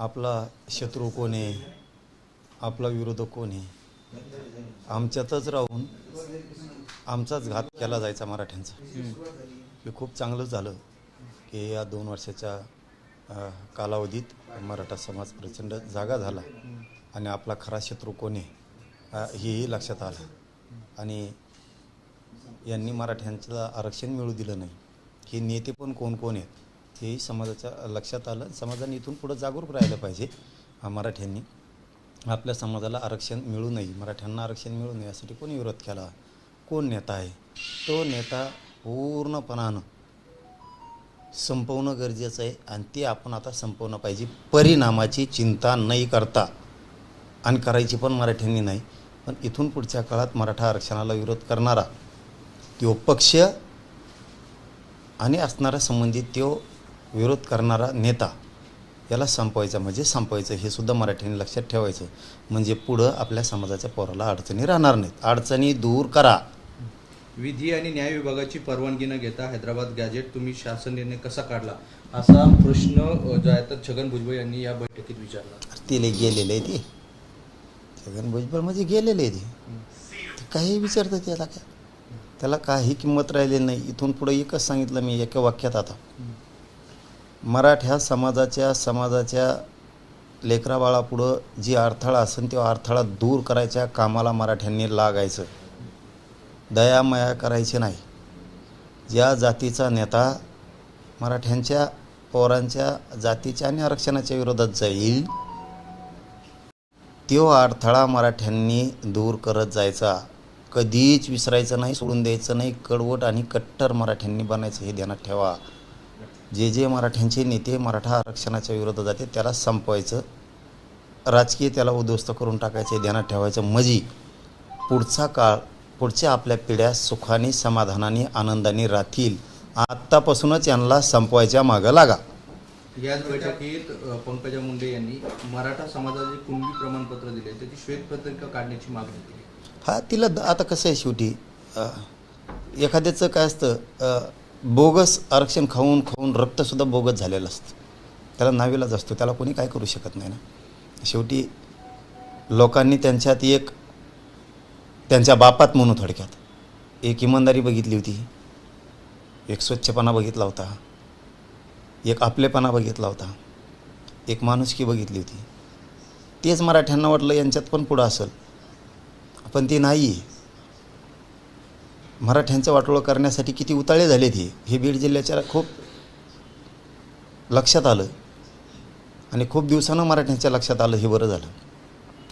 आपला शत्रू कोण आहे? आपला विरोधक कोण आहे? आमच्यातच राहून आमचाच घात केला जायचा मराठ्यांचा. हे खूप चांगलं झालं की या दोन वर्षाच्या कालावधीत मराठा समाज प्रचंड जागा झाला आणि आपला खरा शत्रू कोण आहे हेही लक्षात आलं. आणि यांनी मराठ्यांचं आरक्षण मिळू दिलं नाही. हे नेते पण कोण कोण आहेत? हेही समाजाच्या लक्षात आलं. समाजाने इथून पुढं जागरूक राहिलं पाहिजे मराठ्यांनी. आपल्या समाजाला आरक्षण मिळू नये मराठ्यांना आरक्षण मिळू नये यासाठी कोणी विरोध केला? कोण नेता आहे? तो नेता पूर्णपणानं संपवणं गरजेचं आहे आणि ते आपण आता संपवणं पाहिजे. परिणामाची चिंता नाही करता आणि करायची पण मराठ्यांनी नाही. पण इथून पुढच्या काळात मराठा आरक्षणाला विरोध करणारा तो पक्ष आणि असणारा संबंधित तो विरोध करणारा नेता याला संपवायचा म्हणजे संपवायचं हे सुद्धा मराठ्यांनी लक्षात ठेवायचं. म्हणजे पुढं आपल्या समाजाच्या पोराला अडचणी राहणार नाहीत. अडचणी दूर करा. विधी आणि न्याय विभागाची परवानगी न घेता हैदराबाद गॅजेट तुम्ही शासन निर्णय कसा काढला? असा प्रश्न जो आहे तर छगन भुजबळ यांनी या बैठकीत विचारला. ते लय गेलेलं ते. छगन भुजबळ म्हणजे गेलेले ते. काही विचारतं त्याला काय? त्याला काही किंमत राहिलेली नाही. इथून पुढे एकच सांगितलं मी एका वाक्यात आता. मराठ्या समाजाच्या समाजाच्या लेकराबाळापुढं जी अडथळा असेल तो अडथळा दूर करायच्या कामाला मराठ्यांनी लागायचं. दयामया करायची नाही. ज्या जातीचा नेता मराठ्यांच्या पोरांच्या जातीच्या आणि आरक्षणाच्या विरोधात जाईल तो अडथळा मराठ्यांनी दूर करत जायचा. कधीच विसरायचं नाही सोडून द्यायचं नाही कडवट आणि कट्टर मराठ्यांनी बनायचं हे ध्यानात ठेवा. जे जे मराठ्यांचे नेते मराठा आरक्षणाच्या विरोधात जाते त्याला संपवायचं. राजकीय त्याला उद्ध्वस्त करून टाकायचे ध्यानात ठेवायचं. मजी पुढचा काळ पुढच्या आपल्या पिढ्या सुखाने समाधानाने आनंदाने राहतील. आत्तापासूनच यांना संपवायच्या मागं लागा. याच बैठकीत पंकजा मुंडे यांनी मराठा समाजाचे कुणबी प्रमाणपत्र दिले त्याची श्वेतपत्रिका काढण्याची मागणी केली. हा तिला आता कसं आहे शेवटी? एखाद्याचं काय असतं बोगस आरक्षण खाऊन खाऊन रक्तसुद्धा बोगस झालेलं असतं. त्याला नाविलाज असतो. त्याला कोणी काय करू शकत नाही ना? शेवटी लोकांनी त्यांच्यात एक त्यांच्या बापात म्हणू थोडक्यात. एक इमानदारी बघितली होती. एक स्वच्छपणा बघितला होता. एक आपलेपणा बघितला होता. एक माणुसकी बघितली होती. तेच मराठ्यांना वाटलं यांच्यात पण पुढं असेल. पण ती नाही मराठ्यांचं वाटोळं करण्यासाठी किती उताळे झाले ते हे बीड जिल्ह्याच्या खूप लक्षात आलं. आणि खूप दिवसानं मराठ्यांच्या लक्षात आलं हे बरं झालं.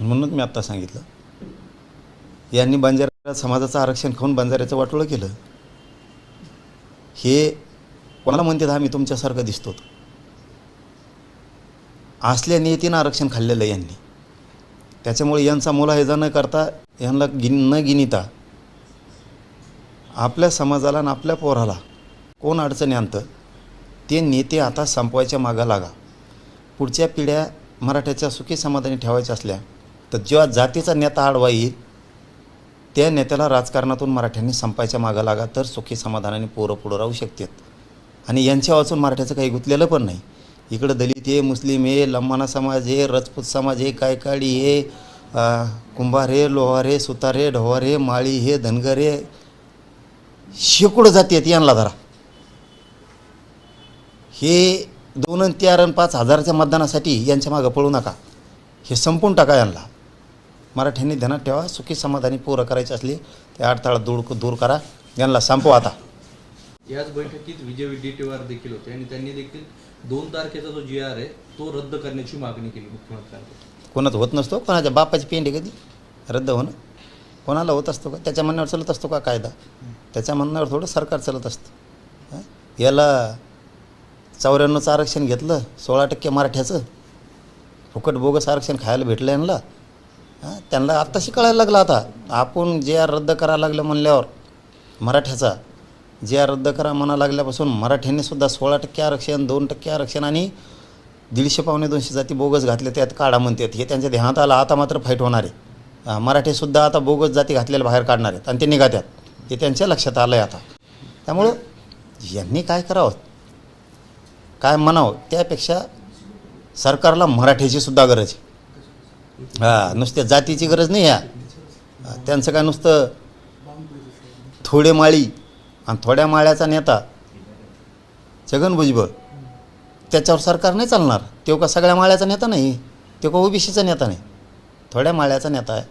म्हणूनच मी आत्ता सांगितलं. यांनी बंजारा समाजाचं आरक्षण खाऊन बंजाऱ्याचं वाटोळं केलं. हे कोणाला म्हणतात मी तुमच्यासारखं दिसतो असल्या नियतीनं आरक्षण खाल्लेलं यांनी. त्याच्यामुळे यांचा मुलाहेजा न करता यांना गिन न गिनिता आपल्या समाजाला आणि आपल्या पोराला कोण अडचणी आणतं? ते नेते आता संपवायच्या मागं लागा. पुढच्या पिढ्या मराठ्याच्या सुखी समाधानी ठेवायच्या असल्या तर जेव्हा जातीचा नेता आडवा येईल त्या नेत्याला राजकारणातून मराठ्यांनी संपायच्या मागं लागा तर सुखी समाधानाने पोरं पुढं राहू शकतात. आणि यांच्या वाचून मराठ्याचं काही गुंतलेलं पण नाही. इकडं दलित आहे मुस्लिम आहे लम्माना समाज आहे राजपूत समाज आहे कायकाडी आहे कुंभार आहे लोहार आहे सुतार आहे ढोवार आहे माळी हे धनगर आहे शेकडो जाती आहेत यांना धरा. हे दोन आणि चार आणि पाच हजाराच्या मतदानासाठी यांच्या मागं पळू नका. हे संपून टाका यांना. मराठ्यांनी ध्यानात ठेवा सुखी समाधानी पोरं करायची असली ते अडथळा दूर दूर करा. यांना संपवा आता. याच बैठकीत विजय विडेट्टीवार देखील होते आणि त्यांनी देखील दोन तारखेचा जो जी आर आहे तो रद्द करण्याची मागणी केली मुख्यमंत्र्यांकडे कोणाचं होत नसतो कोणाच्या बापाची पेंडी कधी? रद्द होणं? कोणाला होत असतो का? त्याच्या म्हणण्यावर चालत असतो का कायदा? त्याच्या म्हणण्यावर थोडं सरकार चालत असतं. याला चौऱ्याण्णवचं आरक्षण घेतलं सोळा टक्के मराठ्याचं. फुकट बोगस आरक्षण खायला भेटलं यांना. त्यांना आत्ताशी कळायला लागलं आता. आपण जे आर रद्द करायला लागलं म्हणल्यावर मराठ्याचा जे आर रद्द करा म्हणा लागल्यापासून मराठ्यांनी सुद्धा सोळा टक्के आरक्षण दोन टक्के आरक्षण आणि दीडशे पावणे दोनशे जाती बोगस घातले त्यात काढा म्हणतात. हे त्यांच्या ध्यानात आलं. आता मात्र फाईट होणार आहे. मराठीसुद्धा आता बोगस जाती घातलेल्या बाहेर काढणार आहेत आणि ते निघात्यात हे त्यांच्या लक्षात आलं आहे आता. त्यामुळं यांनी काय करावं? काय म्हणावं? त्यापेक्षा सरकारला मराठीची सुद्धा गरज आहे. हां नुसत्या जातीची गरज नाही ह्या त्यांचं काय नुसतं थोडे माळी आणि थोड्या माळ्याचा नेता छगन भुजबळ त्याच्यावर सरकार नाही चालणार. तो का सगळ्या माळ्याचा नेता नाही तो का ओबीसीचा नेता नाही. थोड्या माळ्याचा नेता आहे.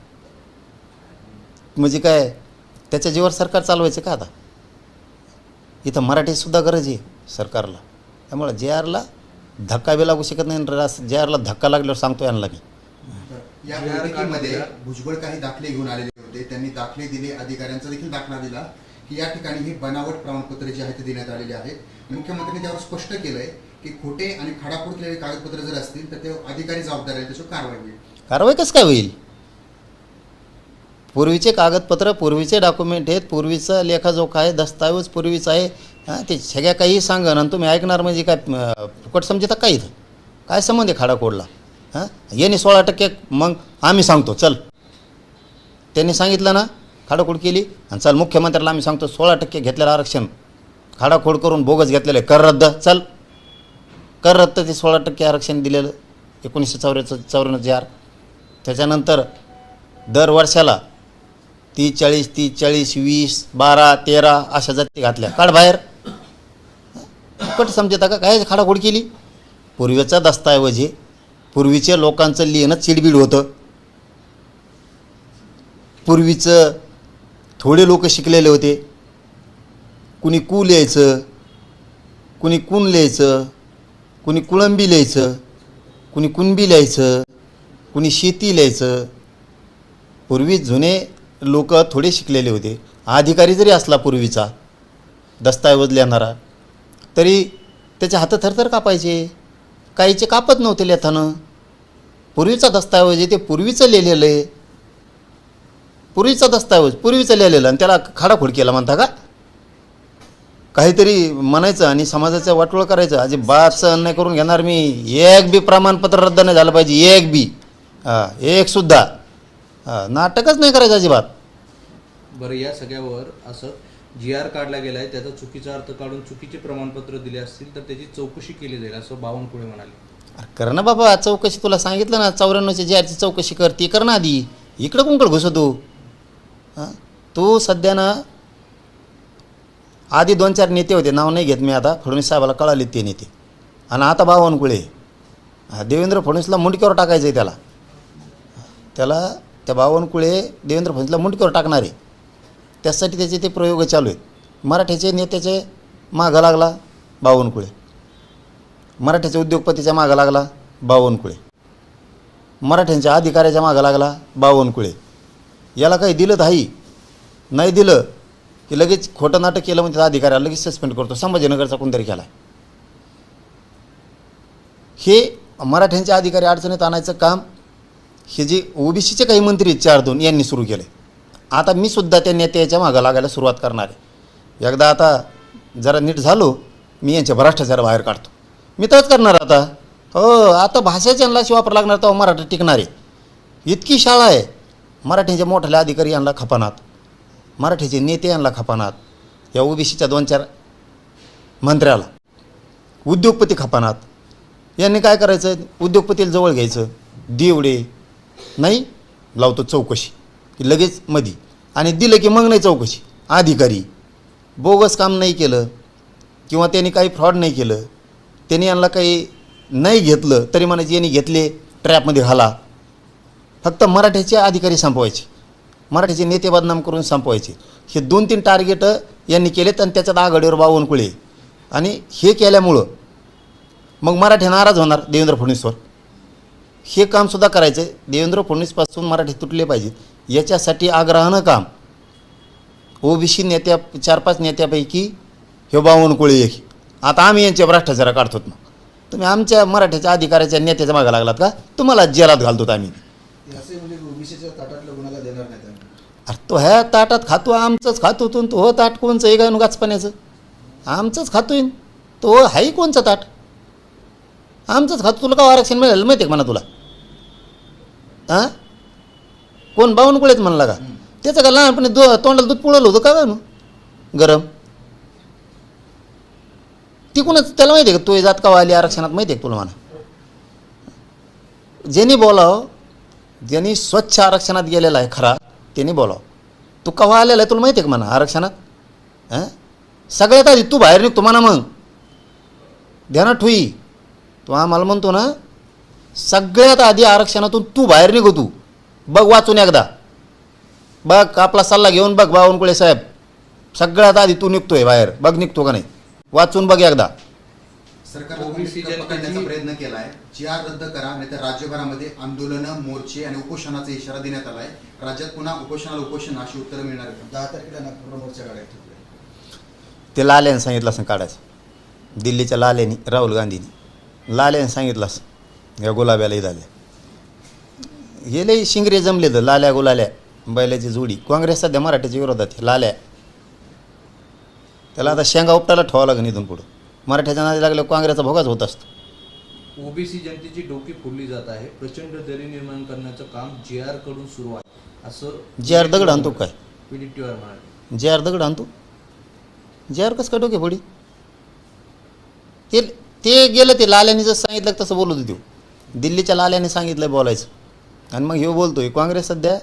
म्हणजे काय त्याच्या जीवर सरकार चालवायचं का आता? इथं मराठीसुद्धा गरज आहे सरकारला. त्यामुळं जे आरला धक्का बी लागू शकत नाही रास जे आरला धक्का लागल्यावर सांगतो यांना मी या बैठकीमध्ये भुजबळ काही दाखले घेऊन आलेले होते. त्यांनी दाखले दिले अधिकाऱ्यांचा देखील दाखला दिला. की या ठिकाणी हे बनावट प्रमाणपत्र जे आहे ते देण्यात आलेले आहेत. मुख्यमंत्र्यांनी त्यावर स्पष्ट केलंय की खोटे आणि खाडाखोड केलेले कागदपत्र जर असतील तर ते अधिकारी जबाबदार आहेत त्याच्यावर कारवाई कारवाई कसं काय होईल? पूर्वीचे कागदपत्र पूर्वीचे डॉक्युमेंट आहेत पूर्वीचा लेखाजोखा आहे दस्तावेज पूर्वीचा आहे. हां ते सगळ्या काही सांगा आणि तुम्ही ऐकणार म्हणजे काय फुकट समजता काय इथं? काय संबंध आहे खाडाखोडला? हां याने सोळा टक्के मग आम्ही सांगतो चल. त्यांनी सांगितलं ना खाडाखोड केली आणि चल मुख्यमंत्र्याला आम्ही सांगतो सोळा टक्के घेतलेलं आरक्षण. खाडाखोड करून बोगस घेतलेलं आहे कर रद्द चल. कर रद्द ते सोळा टक्के आरक्षण दिलेलं एकोणीसशे चौऱ्याचं चौऱ्याण्णव चार त्याच्यानंतर दर वर्षाला तीस चाळीस तीस चाळीस वीस बारा तेरा अशा जाती घातल्या. काढ बाहेर. कट समजता का? काय खाडाखोड केली? पूर्वीचा दस्ताऐवज हे. पूर्वीच्या लोकांचं लिहिणं चिडबिड होतं. पूर्वीचं थोडे लोक शिकलेले होते. कुणी कू लिहायचं कुणी कुण लिहायचं कुणी कुळंबी लिहायचं कुणी कुणबी लिहायचं कुणी शेती लिहायचं पूर्वी जुने लोक थोडे शिकलेले होते. अधिकारी जरी असला पूर्वीचा दस्ताऐवज लिहिणारा तरी त्याच्या हात थरथर कापायचे. काहीचे कापत नव्हते लेथानं पूर्वीचा दस्ताऐवज आहे ते पूर्वीचं लिहिलेलं आहे. पूर्वीचा दस्ताऐवज पूर्वीचं लिहिलेलं आणि त्याला खाडाखोड केला म्हणता का? काहीतरी म्हणायचं आणि समाजाचं वाटोळ करायचं. अजिबात सहन नाही करून घेणार मी. एक बी प्रमाणपत्र रद्द नाही झालं पाहिजे. एक बी. हां एक सुद्धा. हां नाटकच नाही करायचं अजिबात. बरं या सगळ्यावर असं जी आर काढला गेलाय त्याचा चुकीचा अर्थ काढून चुकीचे प्रमाणपत्र दिले असतील तर त्याची चौकशी केली जाईल असं बावनकुळे म्हणाले. अरे कर ना बाबा चौकशी तुला सांगितलं ना चौऱ्याण्णवच्या जी आरची चौकशी कर ती कर ना आधी. इकडं कोणकडं घुसव तू. हां तू सध्या ना आधी दोन चार नेते होते नाव नाही घेत मी आता फडणवीस साहेबाला कळाले ते नेते. आणि आता बावनकुळे देवेंद्र फडणवीसला मुंडक्यावर टाकायचं आहे त्याला. त्याला त्या बावनकुळे देवेंद्र फडणवीसला मुंडकीवर टाकणारे. त्यासाठी त्याचे ते प्रयोग चालू आहेत. मराठ्याचे नेत्याचे मागं लागला बावनकुळे. मराठ्याच्या उद्योगपतीच्या मागं लागला बावनकुळे. मराठ्यांच्या अधिकाऱ्याच्या मागं लागला बावनकुळे. याला काही दिलं तर नाही दिलं की लगेच खोटं नाटक केलं म्हणजे त्या अधिकाऱ्याला लगेच सस्पेंड करतो. संभाजीनगरचा कोणतरी केला हे मराठ्यांचे अधिकारी अडचणीत आणायचं काम हे जे ओबीसीचे काही मंत्री चार दोन यांनी सुरू केले आता मी सुद्धा त्या नेत्याच्या मागं लागायला सुरुवात करणार आहे. एकदा आता जरा नीट झालो मी यांच्या भ्रष्टाचार बाहेर काढतो. मी तरच करणार आता. हो आता भाषेच्या यांनाशी वापर लागणार तेव्हा मराठी टिकणार आहे. इतकी शाळा आहे. मराठीचे मोठ्याले अधिकारी यांना खपानात. मराठीचे नेते यांना खपानात. या ओबीसीच्या दोन चार मंत्र्याला. उद्योगपती खपानात. यांनी काय करायचं? उद्योगपतीला जवळ घ्यायचं. देवडे नाही लावतो चौकशी. की लगेच मधी. आणि दिलं की मग नाही चौकशी. अधिकारी. बोगस काम नाही केलं किंवा त्यांनी काही फ्रॉड नाही केलं त्यांनी यांना काही नाही घेतलं तरी म्हणायचे यांनी घेतले ट्रॅपमध्ये घाला. फक्त मराठ्याचे अधिकारी संपवायचे. मराठीचे नेते बदनाम करून संपवायचे. हे दोन तीन टार्गेट यांनी केलेत आणि त्याच्यात आघाडीवर बावनकुळे आणि हे केल्यामुळं मग मराठे नाराज होणार देवेंद्र फडणवीसवर. हे कामसुद्धा करायचं आहे देवेंद्र फडणवीसपासून मराठी तुटले पाहिजेत. याच्यासाठी आग्रहानं काम. ओबीसी नेत्या चार पाच नेत्यापैकी हे बावनकुळे एक. आता आम्ही यांच्या भ्रष्टाचारा काढतो मग. तुम्ही आमच्या मराठ्याच्या अधिकाऱ्याच्या नेत्याच्या मागे लागलात का? तुम्हाला जेलात घालतो आम्ही. म्हणजे त्यांना अरे तो ह्या ताटात खातो आमचंच खातो तो. तो हो ताट कोणचं आहे काय गाचपाण्याचं आमचंच खातोय. तो हाही कोणचं ताट? आमचंच खातो. तुला का आरक्षण मिळालं? माहिती आहे का म्हणा तुला? हां? कोण बावनकुळेच म्हणला का? त्याचं का लहानपणी दो तोंडाला दूध पुळलं होतं का काय गरम. ती कोणाच त्याला माहिती आहे का तो जात का आली आरक्षणात? माहिती आहे तुला म्हणा ज्यांनी बोलावं ज्यांनी स्वच्छ आरक्षणात गेलेला आहे खरा त्यांनी बोलावं. तू केव्हा आलेला आहे तुला माहिती आहे का म्हणा आरक्षणात? हां? सगळ्यात आधी तू बाहेर निघतो म्हणा मग. ध्यानात ठुई तू आम्हाला म्हणतो ना सगळ्यात आधी आरक्षणातून तू बाहेर निघो तू. बघ वाचून एकदा. बघ आपला सल्ला घेऊन बघ बावनकुळे साहेब. सगळ्यात आधी तू निघतोय बाहेर. बघ निघतो का नाही. वाचून बघ एकदा. पकडण्याचा प्रयत्न केलाय जी आर रद्द करा नाहीतर राज्यभरामध्ये आंदोलनं मोर्चे आणि उपोषणाचा इशारा देण्यात आलाय. राज्यात पुन्हा उपोषणाला उपोषण अशी उत्तरं मिळणार दहा तारखेला नागपूर मोर्चा काढायचा ते लाल्याने सांगितलं असं काढायचं. दिल्लीच्या लाल्यानी राहुल गांधीनी. लाल्याने सांगितलं असं. या गुलाब्याला झाले. हे लई शिंगरे जमले तर लाल्या गुलाल्या बैलाची जोडी. काँग्रेस सध्या मराठीच्या विरोधात लाल्या. त्याला आता शेंगा उपटायला ठेवावं लागेल इथून पुढं. मराठ्याच्या नादी लागल्यावर काँग्रेसचा भोगाच होत असतो. ओबीसी जनतेची डोकी फोडली जात आहे. प्रचंड दरी निर्माण करण्याचं काम जे आरकडून सुरू आहे. असं जे आर दगड आणतो काय? जे आर दगड आणतो? जे आर कसं काय डोके फोडी ते ते गेलं ते लाल्याने जसं सांगितलं तसं बोलत होते दिल्लीच्या लाल्याने सांगितलं बोलायचं. आणि मग हे आहे काँग्रेस सध्या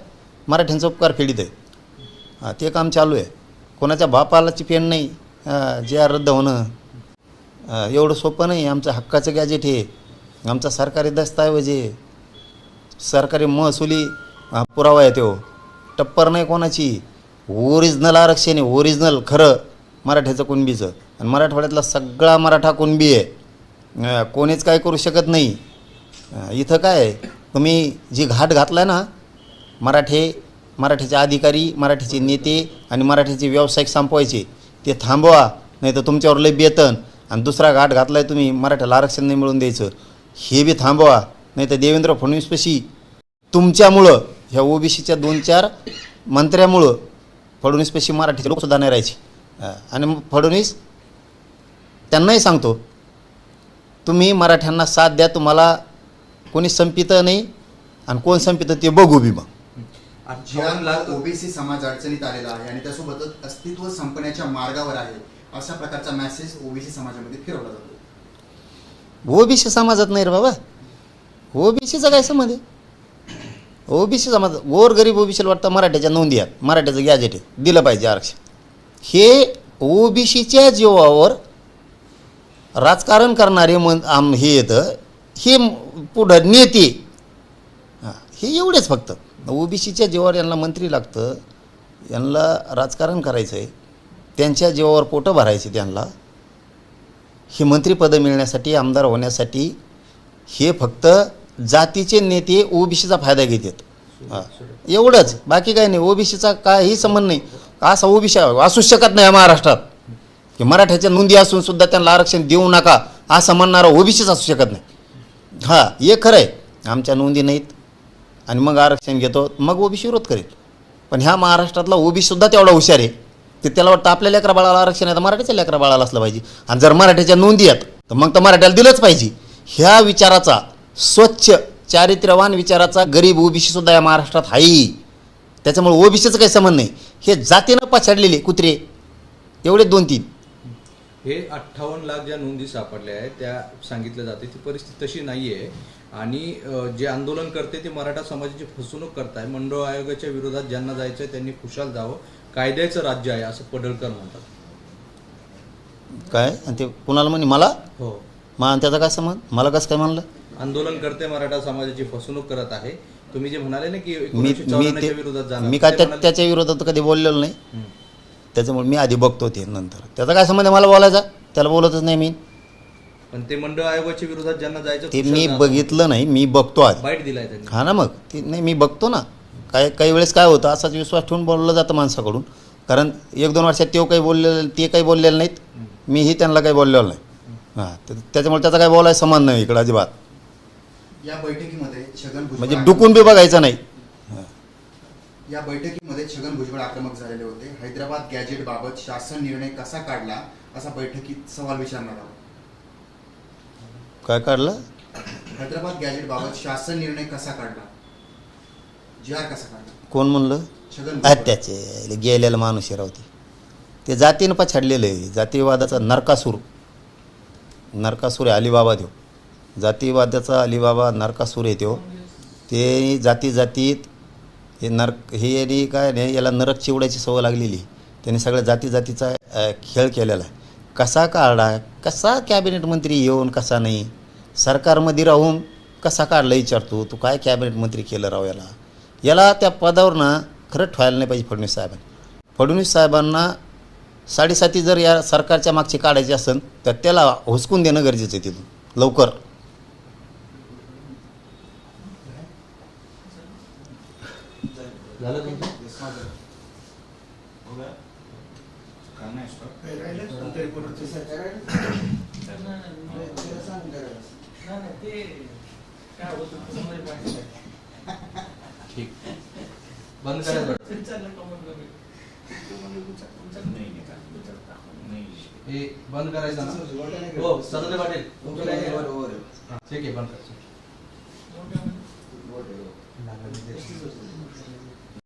मराठ्यांचा उपकार फेडीत आहे. हां ते काम चालू आहे. कोणाच्या बापालाची फेड नाही जे आर रद्द होणं. एवढं सोपं नाही आमचं हक्काचं गॅजेट आहे आमचा सरकारी दस्तऐवज आहे सरकारी महसुली पुरावा आहे तो. टप्पर नाही कोणाची. ओरिजिनल आरक्षण आहे ओरिजिनल खरं. मराठ्याचं कुणबीचं. आणि मराठवाड्यातला सगळा मराठा कुणबी आहे. कोणीच काय करू शकत नाही. इथं काय तुम्ही जी घाट घातलाय ना मराठे मराठीचे अधिकारी मराठीचे नेते आणि मराठीचे व्यावसायिक संपवायचे ते थांबवा नाही तर तुमच्यावर लय बेतन. आणि दुसरा घाट घातलाय तुम्ही मराठ्याला आरक्षण नाही मिळून द्यायचं. हे बी थांबवा नाही तर देवेंद्र फडणवीसपाशी तुमच्यामुळं ह्या ओबीसीच्या दोन चार मंत्र्यामुळं फडणवीसपाशी मराठीचे लोकसुद्धा नाही राहायचे. आणि मग फडणवीस त्यांनाही सांगतो तुम्ही मराठ्यांना साथ द्या तुम्हाला कोणी संपितं नाही आणि कोण संपितं ते बघू बी मग. जी अठ्ठावन्न लाख आर ओबीसी समाज अडचणीत आलेला आहे आणि त्यासोबतच अस्तित्व संपण्याच्या मार्गावर आहे अशा प्रकारचा मेसेज ओबीसी समाजामध्ये फिरवला जातो. ओबीसी समाजात नाही रे बाबा. ओबीसीचा काय आहे? ओबीसी समाज गोर गरीब ओबीसीला वाटतं मराठ्याच्या नोंदी आहेत. मराठ्याचं गॅजेट आहे. दिलं पाहिजे आरक्षण. हे ओबीसीच्या जीवावर राजकारण करणारे मन आम हे येतं हे पुढं नेते. हां हे एवढेच फक्त. ओबीसीच्या जीवावर यांना मंत्री लागतं यांना राजकारण करायचं आहे त्यांच्या जीवावर पोटं भरायचे त्यांना हे मंत्रिपदं मिळण्यासाठी आमदार होण्यासाठी हे फक्त जातीचे नेते ओबीसीचा फायदा घेतात. हां. एवढंच. बाकी काही नाही ओबीसीचा काही संबंध नाही. असा ओबीसी असूच शकत नाही महाराष्ट्रात. की मराठ्याच्या नोंदी असून सुद्धा त्यांना आरक्षण देऊ नका असं म्हणणारा ओबीसीच असू शकत नाही. हां हे खरं आहे आमच्या नोंदी नाहीत. आणि मग आरक्षण घेतो मग ओबीसी विरोध करेल. पण ह्या महाराष्ट्रातला ओबीसीसुद्धा तेवढा हुशार आहे. ते त्याला वाटतं आपल्या लेकरा बाळाला आरक्षण आहे तर मराठीच्या लेकरा बाळाला असलं पाहिजे. आणि जर मराठीच्या नोंदी आहेत तर मग तर मराठ्याला दिलंच पाहिजे. ह्या विचाराचा स्वच्छ चारित्र्यवान विचाराचा गरीब ओबीसी सुद्धा या महाराष्ट्रात आहे त्याच्यामुळे ओबीसीचं काही संबंध नाही. हे जातीनं पछाडलेले कुत्रे. एवढे दोन तीन हे अठ्ठावन्न लाख ज्या नोंदी सापडल्या आहेत त्या सांगितलं जाते. ती परिस्थिती तशी नाही आहे आणि जे आंदोलन करते ते मराठा समाजाची फसवणूक करताय. मंडळ आयोगाच्या विरोधात ज्यांना जायचं आहे त्यांनी खुशाल जावं. कायद्याचं राज्य आहे असं पडळकर म्हणतात. काय? ते कुणाला म्हणे? मला? हो. मग त्याचा काय संबंध? मला कसं काय म्हणलं? आंदोलन करते मराठा समाजाची फसवणूक करत आहे. तुम्ही जे म्हणाले ना की मी विरोधात मी काय त्याच्या विरोधात कधी बोललेलो नाही. त्याच्यामुळे मी आधी बघतो ते नंतर. त्याचा काय संबंध आहे मला बोलायचा? त्याला बोलतच नाही मी. पण ते मंडळ आयोगाच्या विरोधात ज्यांना जायचं ते मी. बघितलं नाही मी बघतो आधी बाईट दिलाय त्यांनी. हा ना मग. ते नाही मी बघतो ना. काय काही वेळेस काय होतं असाच विश्वास ठेवून बोललं जातं माणसाकडून. कारण एक दोन वर्षात तेव्हा काही बोललेलं ते काही बोललेलं नाहीत. मीही त्यांना काही बोललेलो नाही. हां तर त्याच्यामुळे त्याचा काही बोलायचा संबंध नाही इकडं अजिबात. या बैठकीमध्ये छगन भुजबळ म्हणजे डुकून बी बघायचं नाही. या बैठकीमध्ये छगन भुजबळ आक्रमक झालेले होते. हैदराबाद गॅजेट बाबत शासन निर्णय कसा काढला असा बैठकीत सवाल विचारणार आहोत. काय काढलं? हैदराबाद गॅजेट बाबत शासन निर्णय कसा काढला? जी आर कसा काढला? कोण म्हणलं? छगन. त्याचे गेलेलं माणूस रावते ते जातीनं पछाडलेलं आहे. जातीवादाचा नरकासूर. नरकासूर आहे अलिबाबा देव. जातीवादाचा अलिबाबा नरकासूर आहे तो. ते जाती जातीत हे नरक हे यांनी काय नाही याला नरक चिवडायची सवय लागलेली. त्यांनी सगळ्या जाती जातीचा खेळ केलेला आहे. कसा काढला? कसा कॅबिनेट मंत्री येऊन कसा नाही? सरकारमध्ये राहून कसा काढला विचारतो तू काय कॅबिनेट मंत्री केलं राव याला? याला त्या पदावर ना खरंच ठेवायला नाही पाहिजे फडणवीस साहेबांनी. फडणवीस साहेबांना साडेसाती जर या सरकारच्या मागची काढायची असेल तर त्याला हुसकून देणं गरजेचं आहे तिथून लवकर. झालं तुमचं? ठीक. बंद करायचं बंद करायचं ना? हो सदस्य पाटील. ठीक आहे बंद करायचं